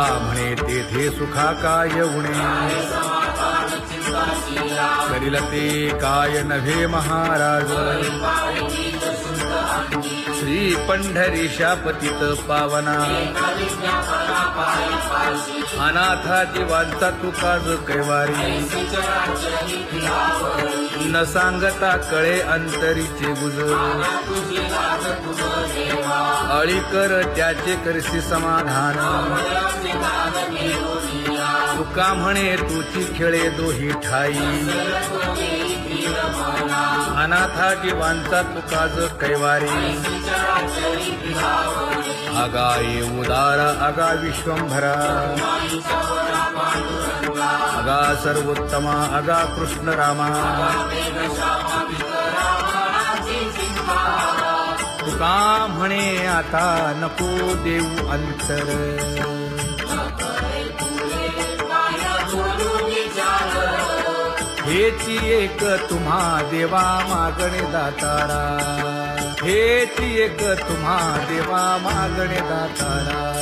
म्हणे तेथे सुखा काय उणे. करील ते काय नव्हे महाराज. श्री पंढरी शापतीत पावना। अनाथा जीवांचा तुका जो कैवारी। न सांगता कळे अंतरीचे गुज अळी कर त्याचे करसी समाधान। तुका म्हणे तुची खेळे दोही ठाई। अनाथा जीवांचा तुका ज कैवारी. आगाई उदार आगा विश्वंभरा. अगा सर्वोत्तमा अगा कृष्ण रामा तुका म्हणे आता नको देऊ अंतर. हेची एक तुम्हा देवा मागणे दातारा. हेची एक तुम्हा देवा मागणे दातारा.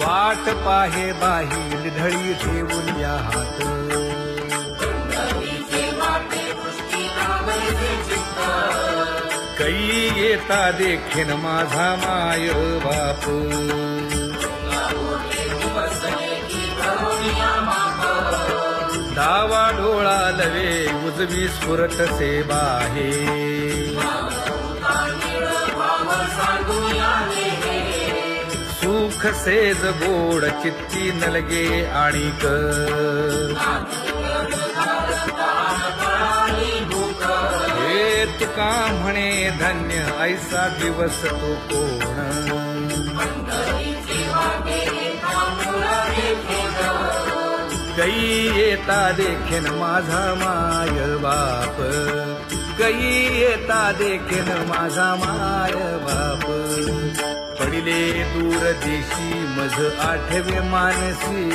वाट पाहे बाही ढळी ठेवून या हात. कै येता देखीन माझा माय बापू. डावा डोळा लवे उजवी स्फुरत सेवा आहे. सुख सेज गोड चित्ती नलगे आणिक. हे तुका म्हणे धन्य ऐसा दिवस तो कोण. कै येता देखील माझा माय बाप. कै येता देखील माझा माय बाप. पडिले दूर देशी मज आठवे मानसी.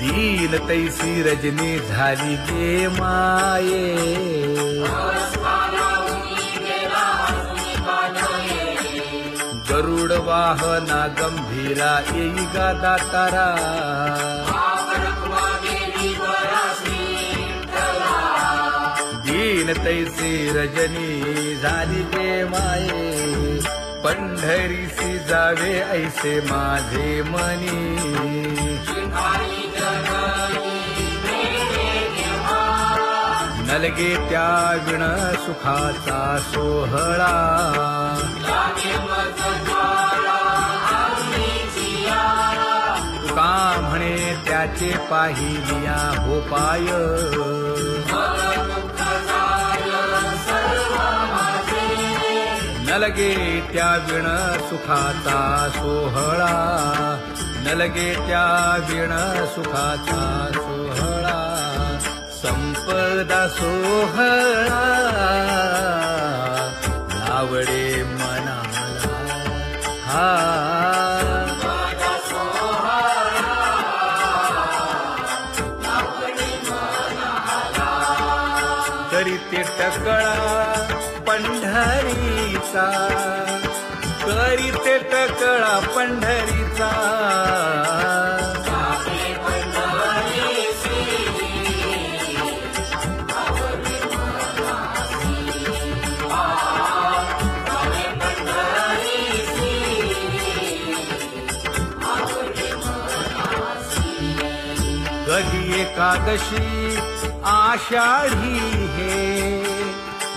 दीन तैसी रजनी झाली ते माये. वाहना गंभीरा येई गा दातारा. दीन तैसे रजनी झाली ते माये. पंढरीसी जावे ऐसे माझे मनी. नलगे त्या विण सुखाचा सोहळा. का म्हणे त्याचे पाहिलिया हो पाय नलगे त्या विण सुखाचा सोहळा. नलगे त्या विण सुखाचा सोहळा. संपदा सोहळा. आवडे मनाला हा टकळा पंढरीचा. करीते टकळा पंढरीचा. कधी एकादशी आषाढी हे.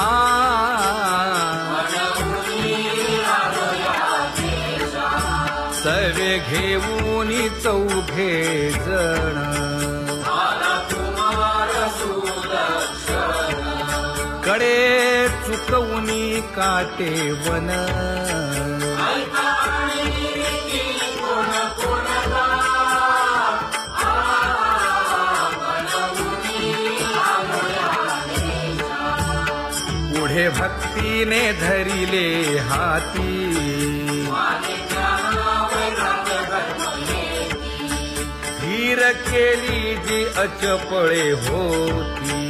हा सर्वे घेऊन चौघे जण. कडे चुकवून काटे वन. भक्तीने धरिले हाती. धीर केली जी अचपळे होती.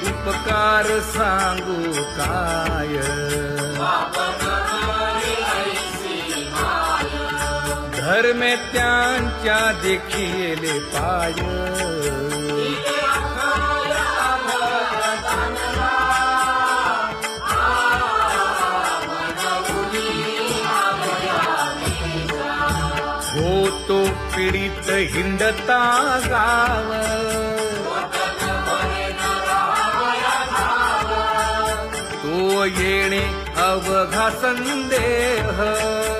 उपकार सांगू काय? धर्मे त्यांच्या देखील पाय. होतो पीडित हिंडता गाव. तो येणे अवघा संदेह.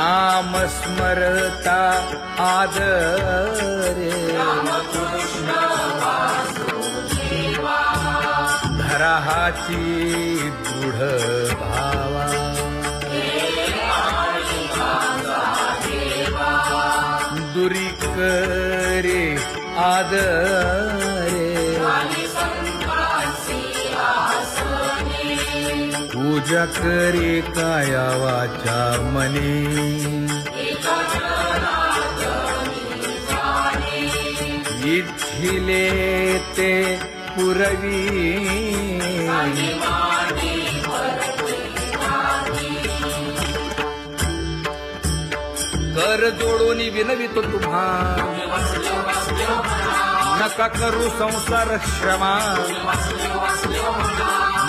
नाम स्मरता आदरे। धराहाची दृढ भावा। दुरी करे आदर। पूजा करे काया वाचा मने. इच्छिले ते पुरवी. कर जोडून विनवितो तुम्हा. नका करू संसार श्रमा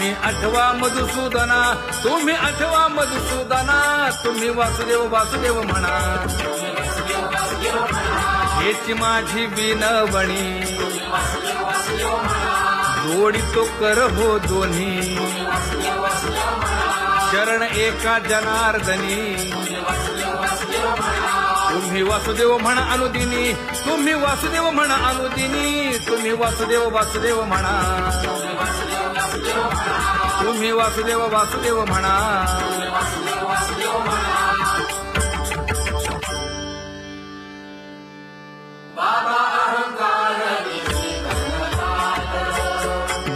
तुम्ही आठवा मधुसूदना तुम्ही आठवा मधुसूदना तुम्ही वासुदेव वासुदेव म्हणा. हेची माझी विनवणी जोडितो कर हो दोन्ही. शरण एका जनार्दनी तुम्ही वासुदेव म्हणा अनुदिनी तुम्ही वासुदेव म्हणा अनुदिनी तुम्ही वासुदेव वासुदेव म्हणा. तुम्ही वासुदेव वासुदेव म्हणा.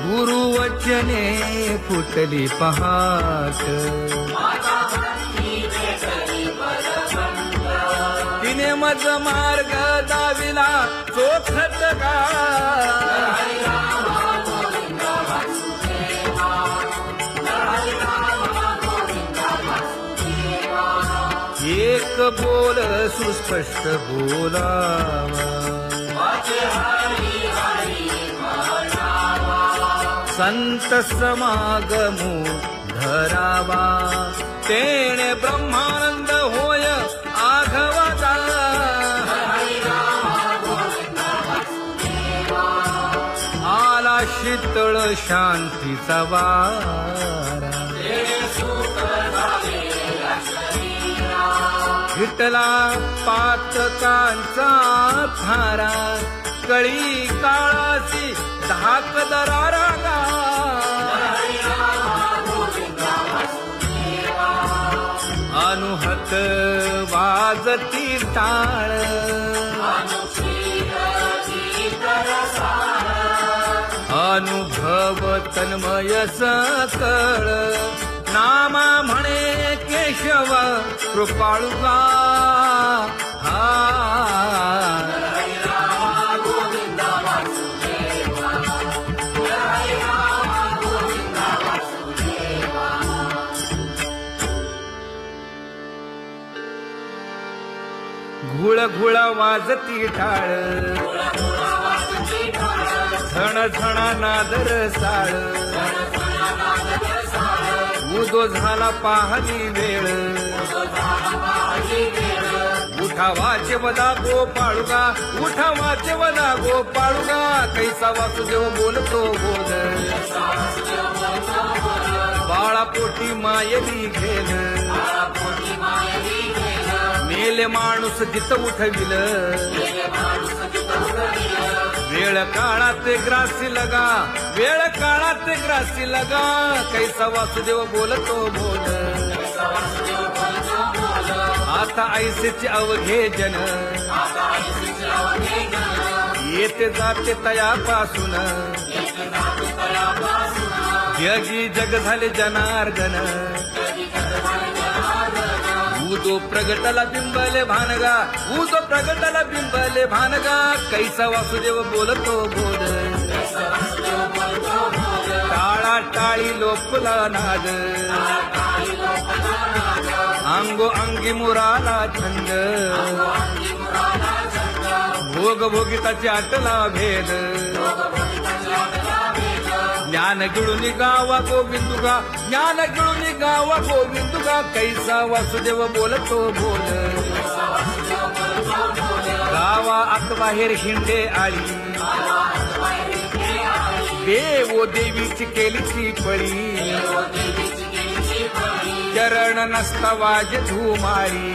गुरुवचने फुटली पहाट. तिने मज मार्ग दाविला चोखत का? एक बोल सुस्पष्ट बोलावा. संत समागमू धरावा. तेणे ब्रह्मानंद होय आघवता. आला शीतळ शांतीचा वारा. विटला पातकांचा थारा कळी काळाची धाक दरारा गा अनुहत वाजती टाळ अनुभव तन्मय सकळ. नामा म्हणे केशव कृपाळुका. हा. घुळ घुळ वाजती टाळ झण झणा नादर साळ. उदो झाला पाहणी वेळ. उठा वदा गो पाळुगा वाचे वदा गोपाळुगा कैसा वासुदेव बोलतो बोल बाळा पोटी मायली घेल मेले माणूस जित उठविल. वेळ काळात ग्रासी लगा वेळ काळात ग्रासी लगा. कैसा वासुदेव बोलतो बोल. आता ऐसेचे अवघे जन येते जाते तयापासून. जगी जग झाले जनार्दन. उदो प्रगटला बिंबले भानगा उदो प्रगटला बिंबले भानगा कैसा वासुदेव बोलतो बोल. टाळा टाळी लोपला नाद. अंगो अंगी मुराला छंद. भोग भोगिताची आटला भेद. ज्ञान गिळून गावा गोविंदुगा ज्ञान गिळून गावा गोविंदुगा. कैसा वासुदेव बोलतो बोल. गावा आत बाहेर हिंडे आली. देवो देवीची केलीची पळी. चरण नसता वाज धुमाळी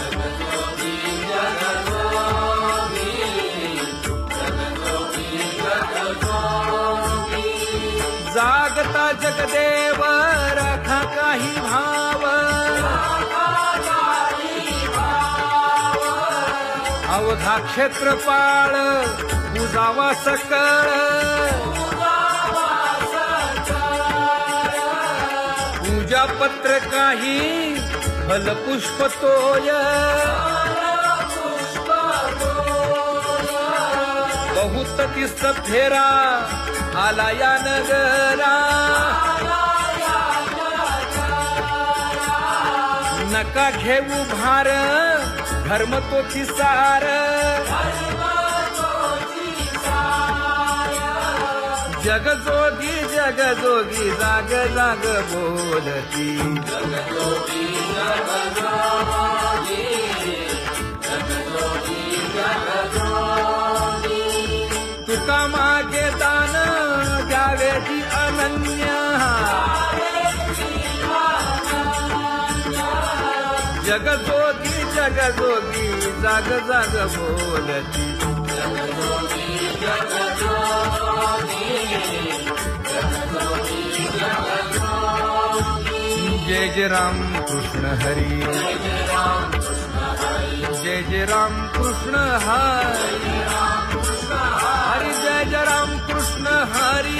जागता जगदेव राखा काही भाव। अवघा क्षेत्रपाळ उजावा सकळ। पूजा पत्र काही फलपुष्प तोय। बहुत दिसत फेरा आला या नगरा नका घेऊ भार धर्म तो सार. जग जोगी जग जोगी जाग जाग बोलती. तुका मागे दान जग जोगी जग जोगी जाग जाग बोलती. जय जय राम कृष्ण हरी. जय जय राम कृष्ण हरी. हरी जय जय राम कृष्ण हरी.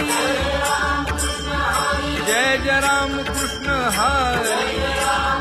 जय जय राम कृष्ण हरी.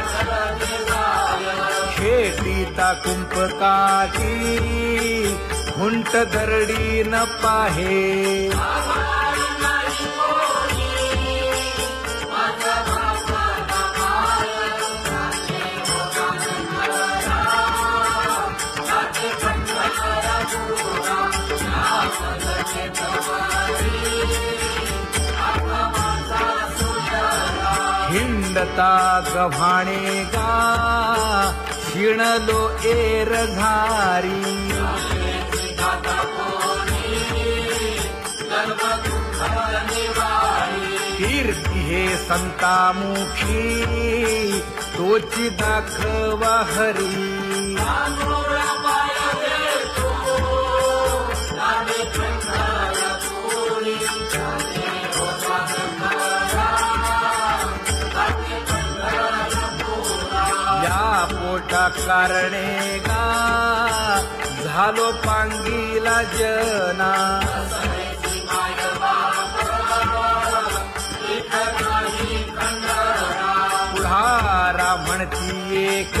गीता कुंपकाठी हुंट दरडी न पाहे. हिंडता गव्हाणे गा. शिणलो एर घारी. कीर्ती हे संतामुखी तोची दाखवा हरी. कारणे का? झालो पांगीला जना. पुढारा म्हणती एक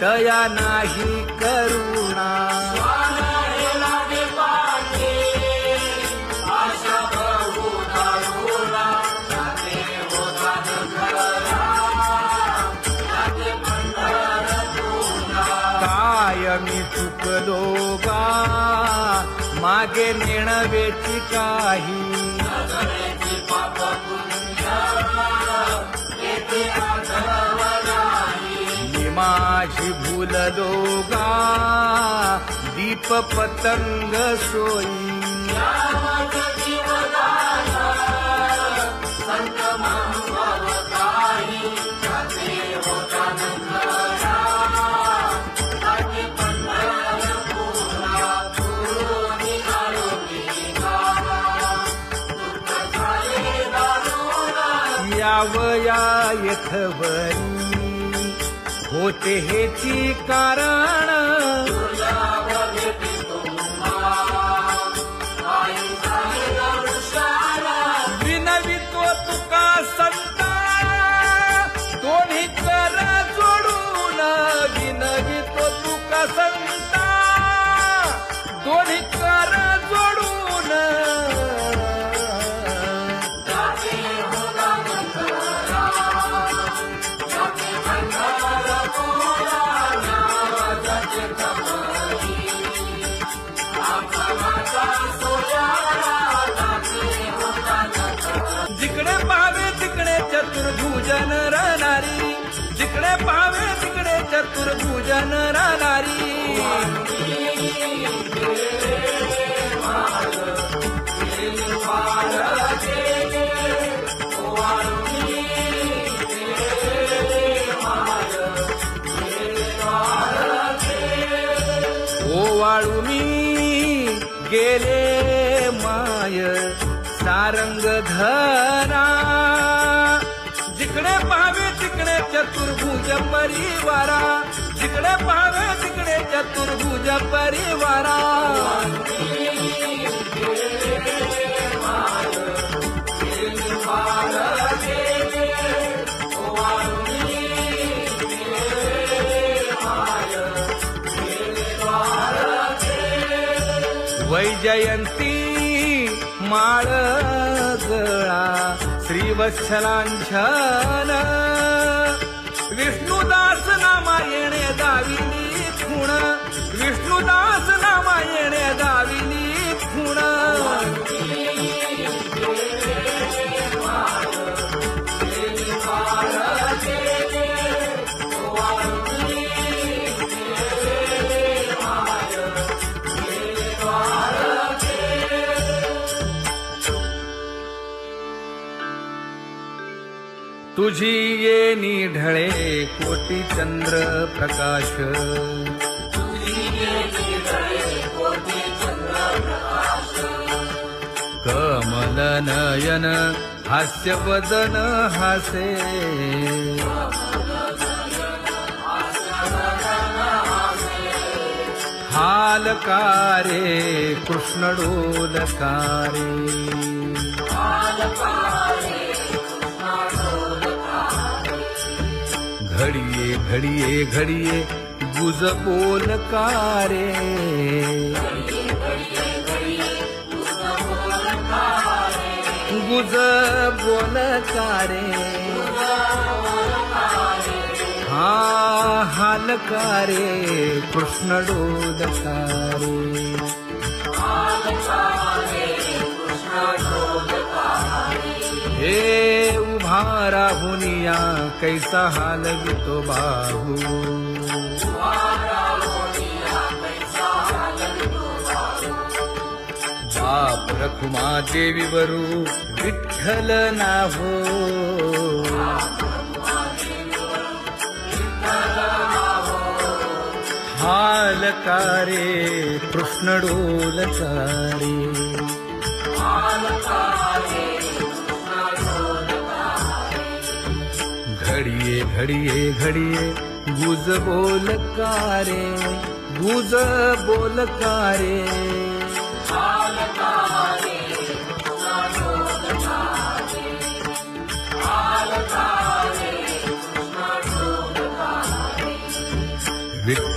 दया नाही करुणा. मागे नेणवेची काही. मी माझी भूललो दीप पतंग सोयी जावया यथवरी होते हेची कारण तिकडे पूजन राहणारी. ओवाळू मी गेले माय सारंग धरा जिकडे पाहावे तिकडे चतुर्भुज परिवारा. तिकडे पाहावे तिकडे चतुर्भुज परिवारा. वैजयंती माळ गळा श्रीवत्सलांछन उदास नामा येणे दाविनी खुण तुझी ये निढळे कोटी चंद्र प्रकाश. कमलनयन हास्यवदन हासे। हालकारे कृष्ण कृष्णडोलकारे घडिये घडिये घडिये गुजबोलकारे गुज बोलकारे. कारे हा हालकारे कृष्ण डोलकारे हे उभा राहुनिया कैसा हाल तो बाहू. बाप रखुमा वरू विठ्ठल नाहो. हालकारे कृष्ण डोलकारे घडिये घडिये घडिये गुज बोलकारे गुज बोलकारे.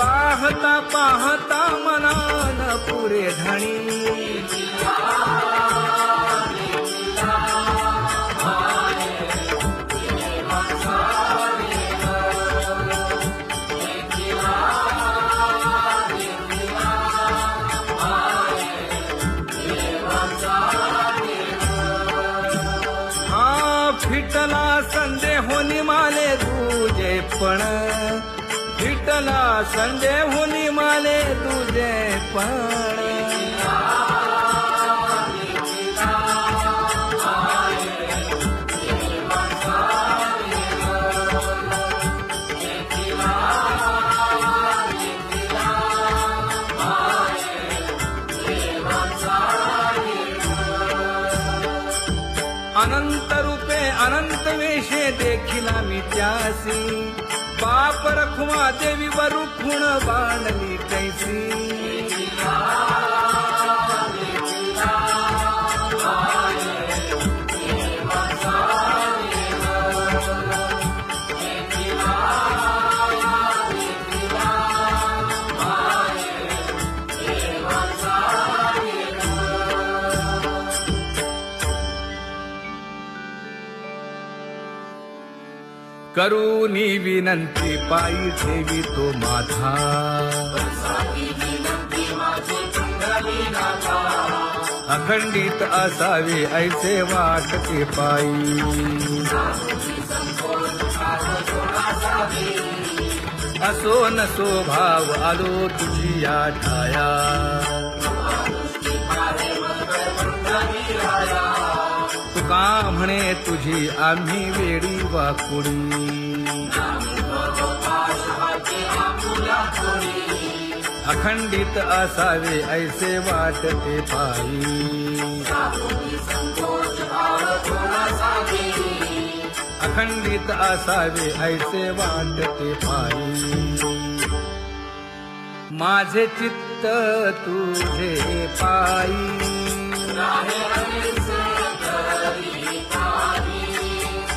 पाहता पाहता मनान पुरे धणी. हा फिटला संदेह निमाले तुझे पण. फिटला संजय होनी माले तुझे पण बाप रखुमा देवी वरु खुण बांधली कैसी करूनी विनंती पायी ठेवी तो माझा. अखंडित असावे ऐसे वाटते पायी. असो नसो भाव आलो तुझी या ठाया का म्हणे तुझी आम्ही वेडी वाकुडी अखंडित असावे ऐसे वाटते पायी. अखंडित असावे ऐसे वाटते पायी. माझे चित्त तुझे पायी.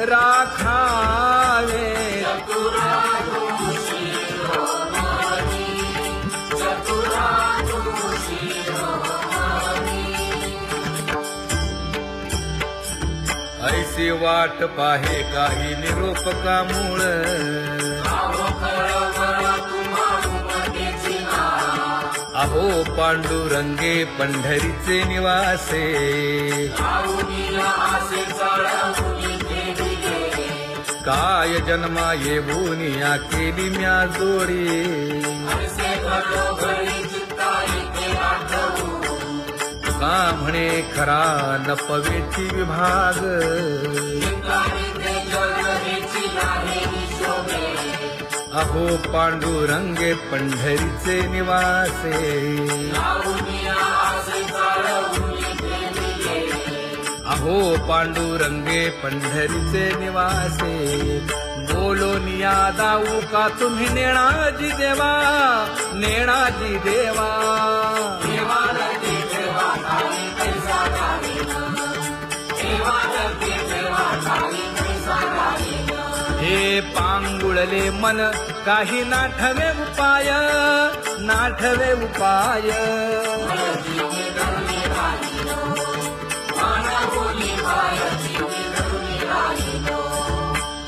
राखावे। ऐसी वाट पाहे काही निरोप का मूळ। अहो पांडुरंगे पंढरीचे निवासे। काय जन्मा येऊन या केली म्या जोडी का म्हणे खरा नपवेची विभाग? अहो पांडुरंगे पंढरीचे निवासे. अहो पांडुरंगे पंढरीचे निवासे. बोलो निया दाऊ का तुम्ही नेणाजी देवा? नेणाजी देवा. हे पांगुळले मन काही नाठवे उपाय नाठवे उपाय.